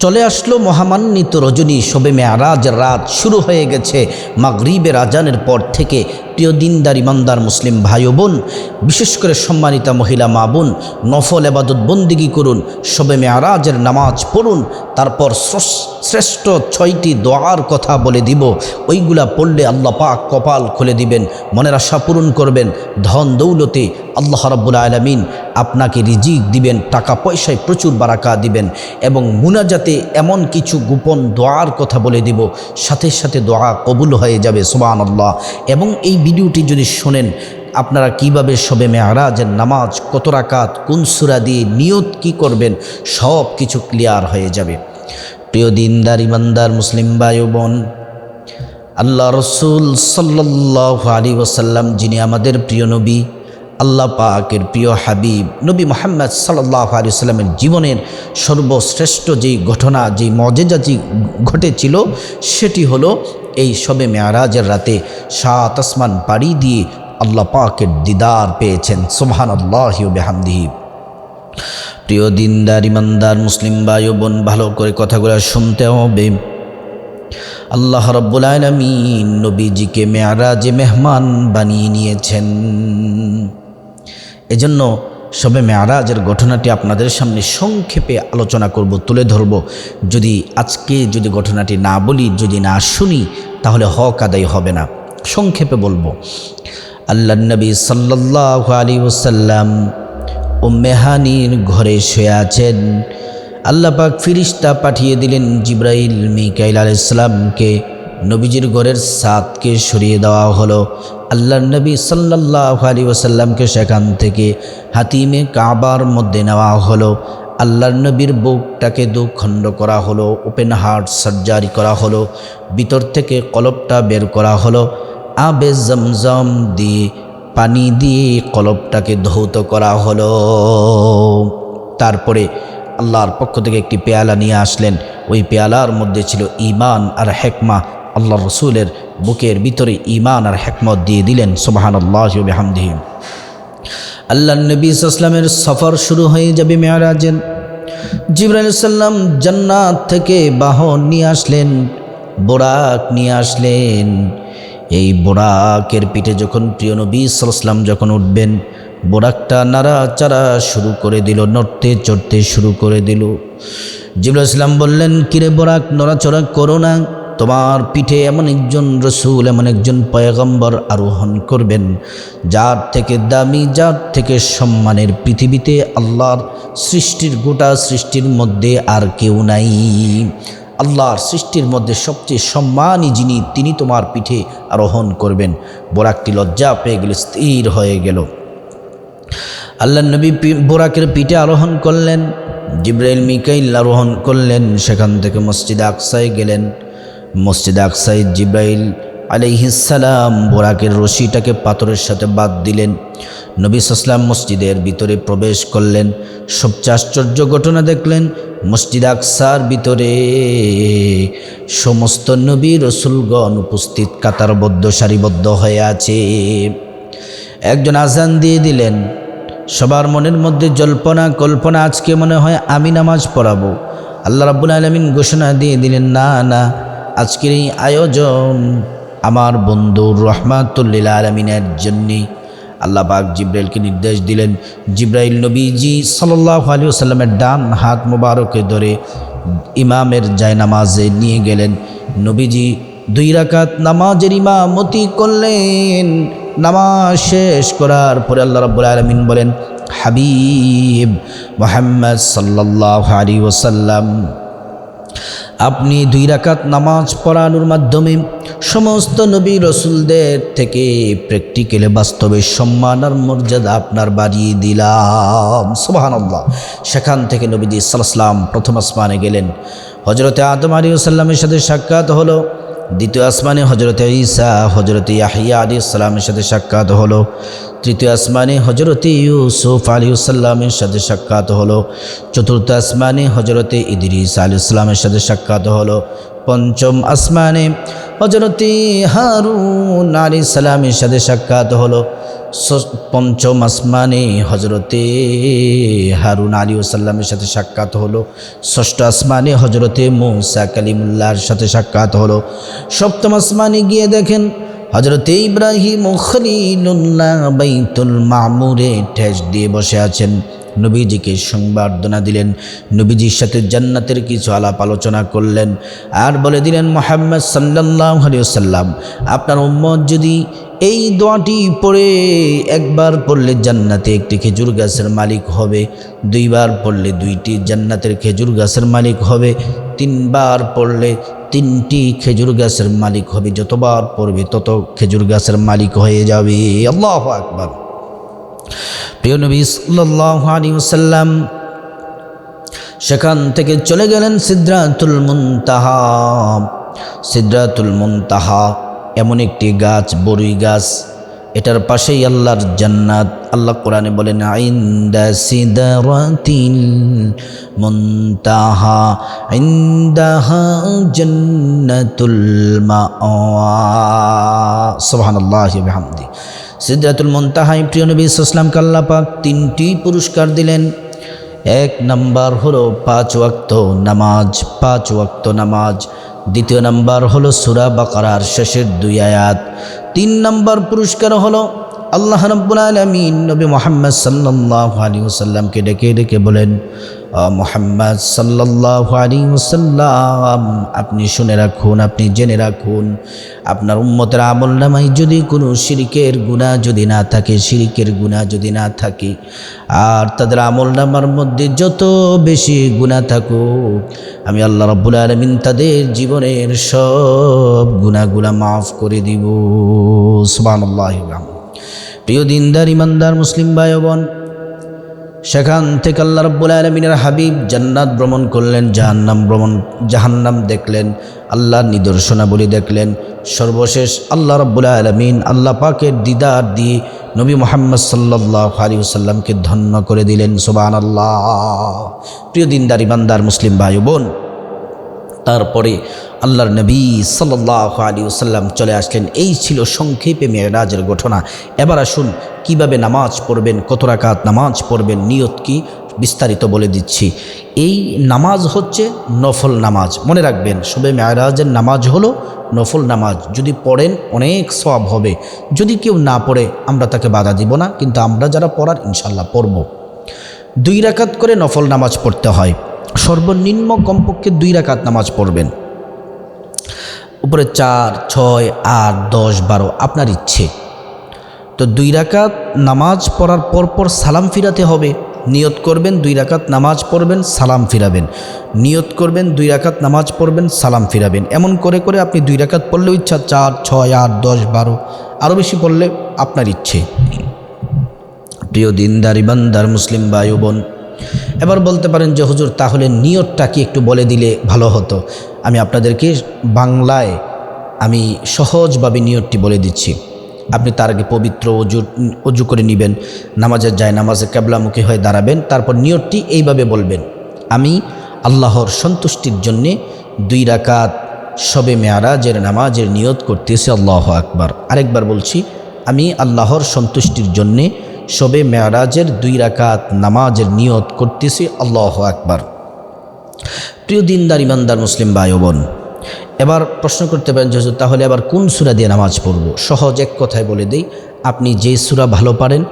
চলে আসলো মহামান্বিত রজনী শবে মেয়ারাজ রাত শুরু হয়ে গেছে। মাগরিবের আজানের পর থেকে প্রিয় দিনদার, ইমানদার মুসলিম ভাই বোন, বিশেষ করে সম্মানিতা মহিলা মা বোন, নফল এবাদত বন্দিগি করুন, শবে মেয়ারাজের নামাজ পড়ুন, তারপর শ্রেষ্ঠ ছয়টি দোয়ার কথা বলে দিব। ওইগুলা পড়লে আল্লাহ পাক কপাল খুলে দিবেন, মনের আশা পূরণ করবেন, ধন দৌলতে আল্লাহ রাব্বুল আলমিন আপনাকে রিজিক দিবেন, টাকা পয়সায় প্রচুর বারাকা দিবেন এবং মুনাজাতে এমন কিছু গোপন দোয়ার কথা বলে দিব, সাথে সাথে দোয়া কবুল হয়ে যাবে সুবান আল্লাহ এবং এই ভিডিওটি যদি শোনেন, আপনারা কীভাবে শবে মেয়ারাজের নামাজ, কত রাকাত, কোন সুরা দিয়ে নিয়ত কী করবেন, সব কিছু ক্লিয়ার হয়ে যাবে। প্রিয় দিনদার, ইমানদার, মুসলিম ভাই বোন আল্লাহ রসুল সাল্লাহ আলী ওসাল্লাম যিনি আমাদের প্রিয় নবী আল্লাহ পাকের প্রিয় হাবিব, নবী মোহাম্মদ সাল্লাহ আলী সাল্লামের জীবনের সর্বশ্রেষ্ঠ যেই ঘটনা, যেই মজেজা যে ঘটেছিল, সেটি হলো এই সবে মেয়ারাজের রাতে সাত আসমান পাড়ি দিয়ে আল্লাহ পাকের দিদার পেয়েছেন। সোহান আল্লাহ বেহামদিহি। প্রিয় দিনদার, ইমানদার, মুসলিম ভাই বোন, ভালো করে কথাগুলো শুনতে হবে। আল্লাহ রব্বুল আলমিন নবীজিকে মেয়ারাজে মেহমান বানিয়ে নিয়েছেন। এজন্য সবে মেয়ারাজের ঘটনাটি আপনাদের সামনে সংক্ষেপে আলোচনা করব, তুলে ধরব। যদি আজকে যদি ঘটনাটি না বলি, যদি না শুনি, তাহলে হক আদায় হবে না। সংক্ষেপে বলব। আল্লাহ নবী সাল্লাহ আলী ওসাল্লাম ও মেহানির ঘরে শুয়ে আছেন। আল্লাহ পাক ফিরিস্তা পাঠিয়ে দিলেন জিব্রাইল, মিকাইল আলাইসালামকে নবীজির ঘরের সাতকে সরিয়ে দেওয়া হলো। আল্লাহ নবী সাল্লাহ আলী ওসাল্লামকে সেখান থেকে হাতিমে কাবার মধ্যে নেওয়া হলো। আল্লাহর নবীর বুকটাকে দুখণ্ড করা হলো, ওপেন হার্ট সার্জারি করা হলো, ভিতর থেকে কলপটা বের করা হলো। আবে জমজম দিয়ে, পানি দিয়ে কলবটাকে ধৌত করা হলো। তারপরে আল্লাহর পক্ষ থেকে একটি পেয়ালা নিয়ে আসলেন। ওই পেয়ালার মধ্যে ছিল ইমান আর হেকমা। আল্লাহ রসুলের বুকের ভিতরে ইমান আর হেকমত দিয়ে দিলেন সোবাহান আল্লাহ বেহামদিহিম আল্লাহ নবী ইসলামের সফর শুরু হয়ে যাবে মেয়ারাজের। জিবরাইল সাল্লাম জান্নাত থেকে বাহন নিয়ে আসলেন, বোরাক নিয়ে আসলেন। এই বোরাকের পিঠে যখন প্রিয় নবী সাল্লাম যখন উঠবেন, বোরাকটা নাড়াচাড়া শুরু করে দিল, নড়তে চড়তে শুরু করে দিল। জিবুল ইসলাম বললেন, কিরে বোরাক, নড়াচড়া করো না। তোমার পিঠে এমন একজন রসুল, এমন একজন পয়গম্বর আরোহণ করবেন, যার থেকে দামি, যার থেকে সম্মানের পৃথিবীতে আল্লাহর সৃষ্টির গোটা সৃষ্টির মধ্যে আর কেউ নাই। আল্লাহর সৃষ্টির মধ্যে সবচেয়ে সম্মানী যিনি, তিনি তোমার পিঠে আরোহণ করবেন। বোরাকটি লজ্জা পেয়ে গেলে, স্থির হয়ে গেল। আল্লাহ নবী বোরাকের পিঠে আরোহণ করলেন, জিব্রাইল, মিকাইল আরোহণ করলেন, সেখান থেকে মসজিদ আকসায় গেলেন। মসজিদ আকসাই জিব্রাইল আলাইহিসালাম বোরাকের রশিটাকে পাথরের সাথে বাদ দিলেন। নবী সাসলাম মসজিদের ভিতরে প্রবেশ করলেন। সবচেয়ে আশ্চর্য ঘটনা দেখলেন, মসজিদ আকসার ভিতরে সমস্ত নবী রসুলগণ উপস্থিত কাতারবদ্ধ, সারিবদ্ধ হয়ে আছে। একজন আজান দিয়ে দিলেন, সবার মনের মধ্যে জল্পনা, কল্পনা, আজকে মনে হয় আমি নামাজ পড়াবো। আল্লাহ রাব্বুল আলমিন ঘোষণা দিয়ে দিলেন, না না আজকের এই আয়োজন আমার বন্ধু রহমাতুল্লিল আলমিনের জন্যে। আল্লাহ পাক জিব্রাইলকে নির্দেশ দিলেন, জিব্রাইল নবীজি সাল্লাহ আলী সাল্লামের ডান হাত মোবারকে ধরে ইমামের জায়নামাজে নিয়ে গেলেন। নবীজি দুই রাকাত নামাজের ইমামতি করলেন। নামাজ শেষ করার পরে আল্লাহ রাব্বুল আলমিন বলেন, হাবিব মোহাম্মদ সাল্লাহ আলী ওসাল্লাম আপনি দুই রাকাত নামাজ পড়ানোর মাধ্যমে সমস্ত নবী রসুলদের থেকে প্র্যাকটিক্যালে বাস্তবে সম্মান আর মর্যাদা আপনার বাড়িয়ে দিলাম। সুবাহান্লাহ সেখান থেকে নবীজি সাল্লাম প্রথম আসমানে গেলেন। হজরতে আদম আলী সাল্লামের সাথে সাক্ষাৎ হলো। দ্বিতীয় আসমানে হজরত ঈসা হজরত ইয়াহিয়া আলী সাল্লামের সাথে সাক্ষাৎ হলো। তৃতীয় আসমানে হজরত ইউসুফ আলী সাল্লামের সাথে সাক্ষাৎ হলো। চতুর্থ আসমানে হজরত ইদরিস আলী সাল্লামের সাথে সাক্ষাৎ হলো। পঞ্চম আসমানে হজরত হারুন আলী সাল্লামের সাথে সাক্ষাৎ হলো। পঞ্চম আসমানে হজরতে হারুন আলী ওসাল্লামের সাথে সাক্ষাৎ হলো। ষষ্ঠ আসমানে হজরতে মৌসা কালিমুল্লাহর সাথে সাক্ষাৎ হলো। সপ্তম আসমানে গিয়ে দেখেন হজরতে ইব্রাহিম খলিলুল্লাহ বাইতুল মামুরে ঠেস দিয়ে বসে আছেন। নবীজিকে সংবর্ধনা দিলেন। নবীজির সাথে জান্নাতের কিছু আলাপ আলোচনা করলেন আর বলে দিলেন, মোহাম্মদ সাল্লাহ সাল্লাম আপনার উম্মত যদি এই দোয়াটি পড়ে, একবার পড়লে জান্নাতে একটি খেজুর গাছের মালিক হবে, দুইবার পড়লে দুইটি জান্নাতের খেজুর গাছের মালিক হবে, তিনবার পড়লে তিনটি খেজুর গাছের মালিক হবে, যতবার পড়বে তত খেজুর গাছের মালিক হয়ে যাবে। আল্লাহ আকবার। প্রিয় নবী ওয়াসাল্লাম সেখান থেকে চলে গেলেন সিদ্রাতুল মুনতাহা। সিদ্রাতুল মুনতাহা এমন একটি গাছ বড়ই গাছ। এটার পাশেই আল্লাহর জান্নাত। আল্লাহ কোরআনে বলেন, আইন্দা সিদরাতিল মুনতাহা ইনদাহা জান্নাতুল মাআওয়া সুবহানাল্লাহি বিহামদি। সিদ্ধাতুল মন্তাহাই, প্রিয় নবী ইসলাম কাল্লাপাক তিনটি পুরস্কার দিলেন। এক নাম্বার হলো পাঁচ ওয়াক্ত নামাজ, পাঁচ ওয়াক্ত নামাজ। দ্বিতীয় নাম্বার হলো সুরা বাকারার শেষের দুই আয়াত। তিন নাম্বার পুরস্কার হলো আল্লাহ রব্বুল আলমিন নবী মোহাম্মদ সাল্লাহ আলী ওসাল্লামকে ডেকে ডেকে বলেন মোহাম্মদ সাল্লাহ আলী ওসাল্লাম আপনি শুনে রাখুন, আপনি জেনে রাখুন, আপনার উম্মতের আমল নামায় যদি কোনো শিরিকের গুণা যদি না থাকে, শিরিকের গুণা যদি না থাকে, আর তাদের আমল নামার মধ্যে যত বেশি গুণা থাকুক, আমি আল্লাহ রব্বুল আলমিন তাদের জীবনের সব গুণাগুলা মাফ করে দিব। সুবান প্রিয় দিনদার, ইমানদার, মুসলিম ভাই বোন সেখান থেকে আল্লাহ রব্বুল আলমিনের হাবিব জান্নাত ভ্রমণ করলেন, জাহান্নাম ভ্রমণ, জাহান্নাম দেখলেন, আল্লাহর নিদর্শনাবলী দেখলেন। সর্বশেষ আল্লাহ রব্বুল আলমিন আল্লাহ পাকের দিদার দিয়ে নবী মোহাম্মদ সাল্লাহ আলী সাল্লামকে ধন্য করে দিলেন সুবান আল্লাহ প্রিয় দিনদার, ইমানদার মুসলিম ভাই বোন তারপরে আল্লাহর নবী সাল্লাহ আলী সাল্লাম চলে আসলেন। এই ছিল সংক্ষেপে মেয়েরাজের ঘটনা। এবার আসুন, কীভাবে নামাজ পড়বেন, কত রাকাত নামাজ পড়বেন, নিয়ত কি, বিস্তারিত বলে দিচ্ছি। এই নামাজ হচ্ছে নফল নামাজ। মনে রাখবেন সবে মেয়েরাজের নামাজ হলো নফল নামাজ। যদি পড়েন, অনেক সব হবে। যদি কেউ না পড়ে, আমরা তাকে বাধা দিব না, কিন্তু আমরা যারা পড়ার ইনশাল্লাহ পড়ব। দুই রাকাত করে নফল নামাজ পড়তে হয়। সর্বনিম্ন কমপক্ষে দুই রাকাত নামাজ পড়বেন। উপরে চার, ছয়, আট, দশ, বারো, আপনার ইচ্ছে। তো দুই রাকাত নামাজ পড়ার পর পর সালাম ফিরাতে হবে। নিয়ত করবেন দুই রাকাত নামাজ পড়বেন, সালাম ফিরাবেন। নিয়ত করবেন দুই রাকাত নামাজ পড়বেন, সালাম ফিরাবেন। এমন করে করে আপনি দুই রাকাত পড়লেও ইচ্ছা, চার, ছয়, আট, দশ, বারো, আরও বেশি পড়লে আপনার ইচ্ছে। প্রিয় দিনদার, ইমানদার, মুসলিম ও বোন এবার বলতে পারেন যে, হুজুর, তাহলে নিয়তটা কি একটু বলে দিলে ভালো হতো? আমি আপনাদেরকে বাংলায় আমি সহজভাবে নিয়তটি বলে দিচ্ছি। আপনি তার আগে পবিত্র অজু অজু করে নেবেন, নামাজের যায় নামাজে ক্যাবলামুখী হয়ে দাঁড়াবেন, তারপর নিয়তটি এইভাবে বলবেন, আমি আল্লাহর সন্তুষ্টির জন্যে দুই রাকাত সবে মেয়ারাজের নামাজের নিয়ত করতেছে, আল্লাহ আকবার। আরেকবার বলছি, আমি আল্লাহর সন্তুষ্টির জন্যে সবে মেয়ারাজের দুই রাকাত নামাজের নিয়ত করতেছি, আল্লাহ আকবার। প্রিয় দিনদার, ইমানদার মুসলিম ভাই বোন, এবার প্রশ্ন করতে পারেন যে তাহলে আবার কোন সুরা দিয়ে নামাজ পড়ব? সহজ এক কথায় বলে দিই, আপনি যে সুরা ভালো পারেন,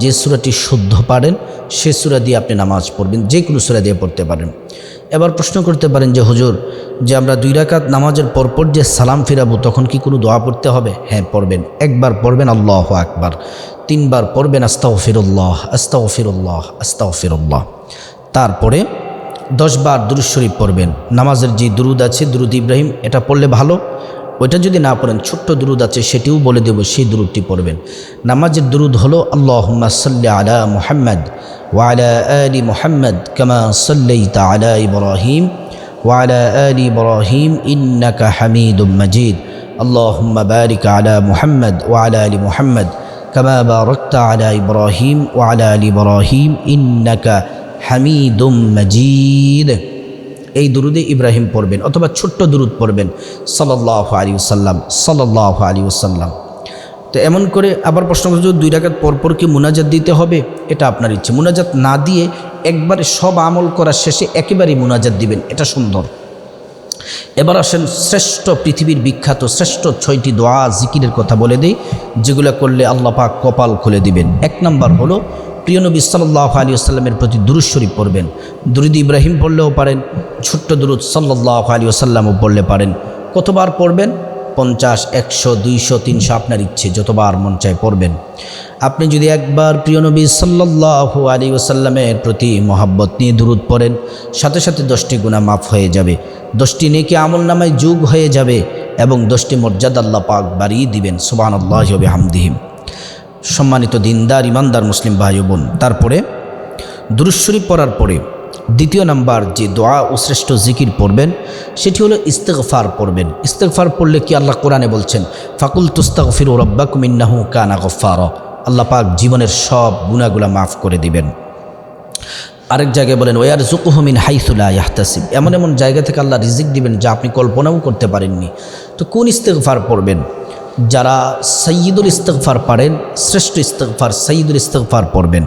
যে সুরাটি শুদ্ধ পারেন, সে সুরা দিয়ে আপনি নামাজ পড়বেন, যে কোনো সুরা দিয়ে পড়তে পারেন। এবার প্রশ্ন করতে পারেন যে, হুজুর, যে আমরা দুই রাকাত নামাজের পরপর যে সালাম ফিরাবো, তখন কি কোনো দোয়া পড়তে হবে? হ্যাঁ পড়বেন, একবার পড়বেন, আল্লাহ আকবার। তিনবার পড়বেন আস্তাও ফিরুল্লাহ আস্তাও ফিরুল্লাহ আস্তাও ফিরুল্লাহ তারপরে দশবার দুরুদ শরীফ পড়বেন। নামাজের যে দুরুদ আছে, দুরুদ ইব্রাহিম, এটা পড়লে ভালো। ওইটা যদি না পড়েন, ছোট্ট দুরুদ আছে, সেটিও বলে দেব, সেই দুরুদটি পড়বেন। নামাজের দুরুদ হলো আল্লাহ সাল্লি আলা মোহাম্মদ ওয়ালা আলী মোহাম্মদ কামা সাল্লাইতা আলা ইব্রাহিম ওয়ালা আলী ইব্রাহিম ইন্নাকা হামিদুম মজিদ। আল্লাহ বারিক আলা মোহাম্মদ ওয়ালা আলী মোহাম্মদ। كما باركت على ابراهيم وعلى ال ابراهيم انك হামিদুম মজিদ এই দুরুদে ইব্রাহিম পড়বেন অথবা ছোট্ট দুরুদ পড়বেন সাল্লাহ আলী সাল্লাম সাল্লাহ আলী সাল্লাম তো তো এমন করে আবার প্রশ্ন করছে দুই রাকাত পরপর কি মুনাজাত দিতে হবে এটা আপনার ইচ্ছে মুনাজাত না দিয়ে একবারে সব আমল করার শেষে একেবারেই মুনাজাত দিবেন এটা সুন্দর এবার আসেন শ্রেষ্ঠ পৃথিবীর বিখ্যাত শ্রেষ্ঠ ছয়টি দোয়া জিকিরের কথা বলে দিই, যেগুলো করলে আল্লাহ পাক কপাল খুলে দিবেন। এক নম্বর হলো, প্রিয় নবী সাল্লাহ আলী আসাল্লামের প্রতি দুরুদ শরীফ পড়বেন। দুরুদ ইব্রাহিম পড়লেও পারেন, ছোট্ট দুরুদ সাল্লাহ আলী আসাল্লামও পড়লে পারেন। কতবার পড়বেন? পঞ্চাশ, একশো, দুইশো, তিনশো আপনার ইচ্ছে, যতবার মন চায় পড়বেন। আপনি যদি একবার প্রিয় নবী সাল্লাহ আলী ওসাল্লামের প্রতি মহাব্বত নিয়ে দূরত পড়েন, সাথে সাথে দশটি গুণা মাফ হয়ে যাবে। দশটি নেকি আমল নামায় যুগ হয়ে যাবে এবং দশটি মর্যাদা আল্লাহ পাক বাড়িয়ে দিবেন সুবান আল্লাহ হামদিহিম সম্মানিত দিনদার, ইমানদার মুসলিম ভাই বোন, তারপরে দুরুশ্বরী পড়ার পরে দ্বিতীয় নাম্বার যে দোয়া ও শ্রেষ্ঠ জিকির পড়বেন, সেটি হলো ইস্তেগফার পড়বেন। ইস্তেগফার পড়লে কি আল্লাহ কোরআনে বলছেন? ফাকুল তুস্তাক ফির রব্বাকুমিন্নাহু কানা গফার আল্লাহ পাক জীবনের সব গুণাগুলা মাফ করে দিবেন। আরেক জায়গায় বলেন ওয়ার জুকুহমিন হাইসুল্লাহ ইয়াহতাসিব। এমন এমন জায়গা থেকে আল্লাহ রিজিক দিবেন যা আপনি কল্পনাও করতে পারেননি। তো কোন ইস্তেগফার পড়বেন? যারা সৈয়দুল ইস্তেগফার পারেন, শ্রেষ্ঠ ইস্তেগফার সৈয়দুল ইস্তেগফার পড়বেন।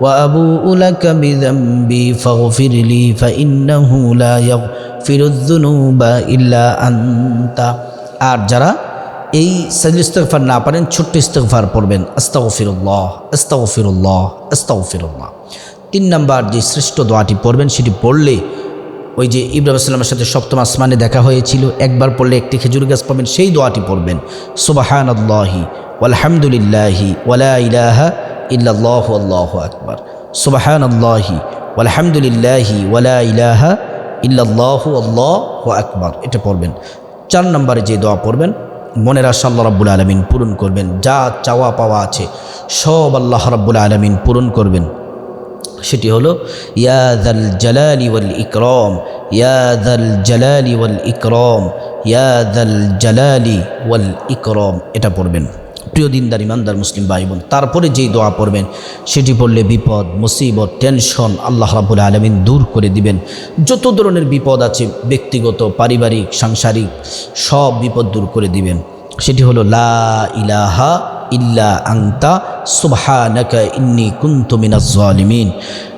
وأبوء لك بذنبي فاغفر لي فإنه لا يغفر الذنوب إلا أنت আর যারা এই সাজল ইস্তফার না পারেন ছোট্ট ইস্তফার পড়বেন আস্তাগফিরুল্লাহ আস্তাগফিরুল্লাহ আস্তাগফিরুল্লাহ তিন নাম্বার যে শ্রেষ্ঠ দোয়াটি পড়বেন সেটি পড়লে ওই যে ইব্রাহিম আসলামের সাথে সপ্তম আসমানে দেখা হয়েছিল একবার পড়লে একটি খেজুর গাছ পাবেন সেই দোয়াটি পড়বেন সুবাহান আল্লাহি আলহামদুলিল্লাহি ওয়ালা ইলাহা ইল্লাল্লাহ আল্লাহ আকবার। সুবাহান আল্লাহি আলহামদুলিল্লাহি ওয়ালা ইলাহা ইল্লাল্লাহ আল্লাহ আকবার। এটা পড়বেন। চার নম্বরে যে দোয়া পড়বেন, মনের আশা আল্লাহ রাব্বুল আলমিন পূরণ করবেন। যা চাওয়া পাওয়া আছে, সব আল্লাহ রাব্বুল আলমিন পূরণ করবেন। সেটি হলো ইয়াদাল জালালি ওয়াল ইকরম ইয়াদাল জালালি ওয়াল ইকরম ইয়াদাল জালালি ওয়াল ইকরম। এটা পড়বেন। প্রিয় দিনদার, ইমানদার মুসলিম ভাই বোন, তারপরে যেই দোয়া পড়বেন, সেটি পড়লে বিপদ, মুসিবত, টেনশন আল্লাহ রাবুল আলমিন দূর করে দিবেন। যত ধরনের বিপদ আছে, ব্যক্তিগত, পারিবারিক, সাংসারিক, সব বিপদ দূর করে দিবেন। সেটি হলো, লা ইলাহা ইল্লা আংতা সুবহানাকা ইন্নি কুনতু মিনাজ জালিমিন।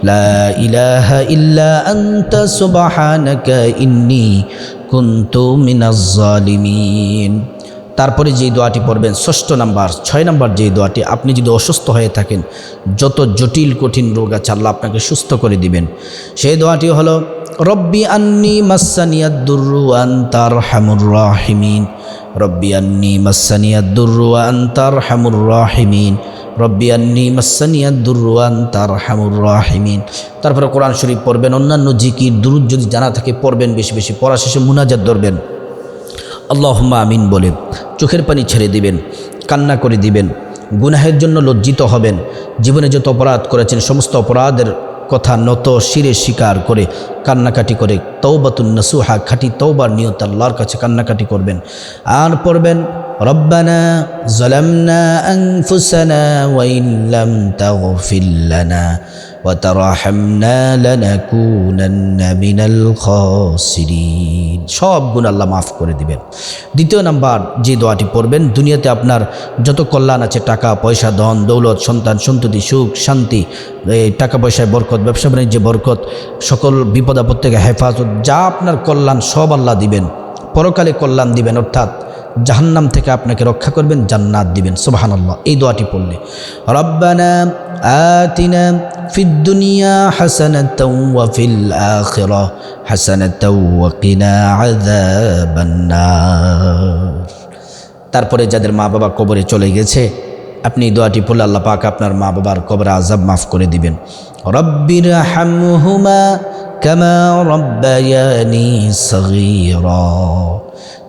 লা ইলাহা ইল্লা আনতা, সুবহানাকা ইন্নি কুনতু মিনাজ জালিমিন। তারপরে যেই দোয়াটি পড়বেন, ষষ্ঠ নাম্বার, ছয় নাম্বার যেই দোয়াটি, আপনি যদি অসুস্থ হয়ে থাকেন, যত জটিল, কঠিন রোগ আছে আল্লাহ আপনাকে সুস্থ করে দিবেন। সেই দোয়াটি হলো, রব্বি আন্নি মাসানিয়াদ্দুরু আন্তার হামুর রাহিমিন। রব্বি আন্নি মাসানিয়াদ্দুরু আন্তার হামুর রাহিমিন। রব্বি আন্নি মাসানিয়াদ্দুরু আন্তার হামুর রাহিমিন। তারপরে কোরআন শরীফ পড়বেন, অন্যান্য জিকির, দুরুদ যদি জানা থাকে, পড়বেন, বেশি বেশি, পড়া শেষে মুনাজাত ধরবেন। আল্লাহম্মা আমিন বলে, চোখের পানি ছেড়ে দিবেন, কান্না করে দিবেন, গুনাহের জন্য লজ্জিত হবেন, জীবনে যত অপরাধ করেছেন, সমস্ত অপরাধের কথা নত শিরে স্বীকার করে কান্নাকাটি করে তৌবাতুন নসুহা, খাটি তৌবার নিয়ত আল্লাহর কাছে কান্নাকাটি করবেন। আর পড়বেন, রব্বানা ওয়াইন লাম তাগফির লানা। সব গুণ আল্লাহ মাফ করে দিবেন। দ্বিতীয় নাম্বার, যে দোয়াটি পড়বেন, দুনিয়াতে আপনার যত কল্যাণ আছে, টাকা, পয়সা, ধন, দৌলত, সন্তান, সন্ততি, সুখ, শান্তি টাকা পয়সায় বরকত, ব্যবসা বাণিজ্যে বরকত, সকল বিপদ আপদ থেকে হেফাজত, যা আপনার কল্যাণ, সব আল্লাহ দিবেন। পরকালে কল্যাণ দিবেন, অর্থাৎ জাহান্নাম থেকে আপনাকে রক্ষা করবেন, জান্নাত দিবেন। সুবহানাল্লাহ, এই দোয়াটি পড়লে। রব্বানা আতিনা ফিদ দুনিয়া হাসানাতাও ওয়া ফিল আখিরাহ হাসানাতাও ওয়া কিনা আযাবান নার তারপরে যাদের মা বাবা কবরে চলে গেছে, আপনি দোয়াটি পড়লে আল্লাহ পাক আপনার মা বাবার কবরে আজাব মাফ করে দিবেন। রব্বির হামহুমা কামা রব্বায়ানি সগীরা।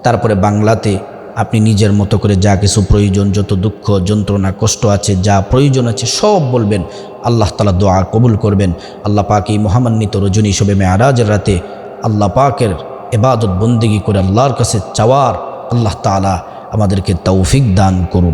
তারপরে বাংলাতে আপনি নিজের মতো করে যা কিছু প্রয়োজন, যত দুঃখ, যন্ত্রণা, কষ্ট আছে, যা প্রয়োজন আছে, সব বলবেন। আল্লাহ তালা দোয়া কবুল করবেন। আল্লাহ পাক এই মহামান্বিত রজনী হিসেবে মেয়ারাজের রাতে আল্লাহ পাকের এবাদত বন্দিগি করে আল্লাহর কাছে চাওয়ার আল্লাহ তালা আমাদেরকে তৌফিক দান করুন।